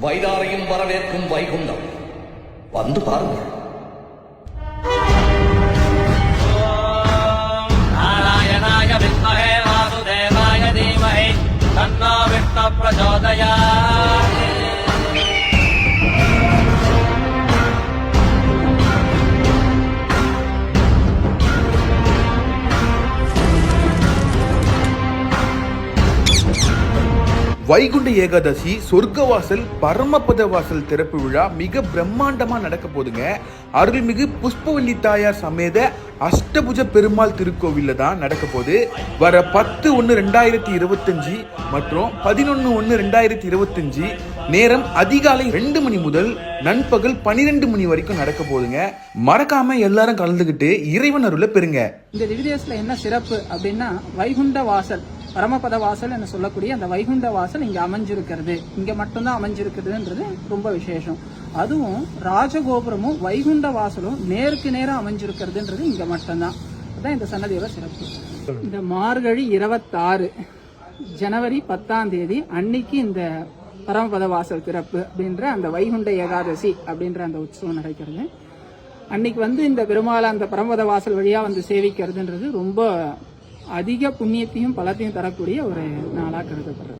வைதாரையும் வரவேற்கும் வைகுண்டம் வந்து பாருங்கள் நாராயணாய வித்மகே வாசுதேவாய தீமகை தன்னா விஷ்ணு பிரச்சோதயா வைகுண்ட ஏகாதசி சொர்க்கவாசல் பரமபத வாசல் திறப்பு விழா மிக பிரம்மாண்டமாக நடக்க போதுங்க. அருள்மிகு புஷ்பவல்லி தாயார் சமேத அஷ்டபுஜ பெருமாள் திருக்கோவிலில் தான் நடக்க போகுது வர பத்து ஒன்று ரெண்டாயிரத்தி இருபத்தஞ்சி மற்றும் பதினொன்று ஒன்று ரெண்டாயிரத்தி இருபத்தஞ்சி நேரம் அதிகாலை ரெண்டு மணி முதல் நண்பகல் பனிரெண்டு மணி வரைக்கும் நடக்க போகுதுங்க மறக்காம எல்லாரும் கலந்துக்கிட்டு இறைவன் அருளை பெறுங்க. இந்த திவ்யதேசத்துல என்ன சிறப்பு அப்படின்னா வைகுண்ட வாசல். பரமபத வாசல் என்று சொல்லக்கூடிய அந்த வைகுண்ட வாசல் இங்கே அமைஞ்சிருக்கிறது. இங்கே மட்டும்தான் அமைஞ்சிருக்கிறதுன்றது ரொம்ப விசேஷம். அதுவும் ராஜகோபுரமும் வைகுண்ட வாசலும் நேருக்கு நேரம் அமைஞ்சிருக்கிறதுன்றது இங்கே மட்டும்தான். அதான் இந்த சன்னதியோட சிறப்பு. இந்த மார்கழி இருபத்தாறு ஜனவரி பத்தாம் தேதி அன்னைக்கு இந்த பரமபத வாசல் திறப்பு அப்படின்ற அந்த வைகுண்ட ஏகாதசி அப்படின்ற அந்த உற்சவம் நடக்கிறது. அன்னைக்கு வந்து இந்த பெருமாளை அந்த பரமபத வாசல் வழியாக வந்து சேவிக்கிறதுன்றது ரொம்ப அதிக புண்ணியத்தையும் பலத்தையும் தரக்கூடிய ஒரு நாளாக கருதப்படுறது.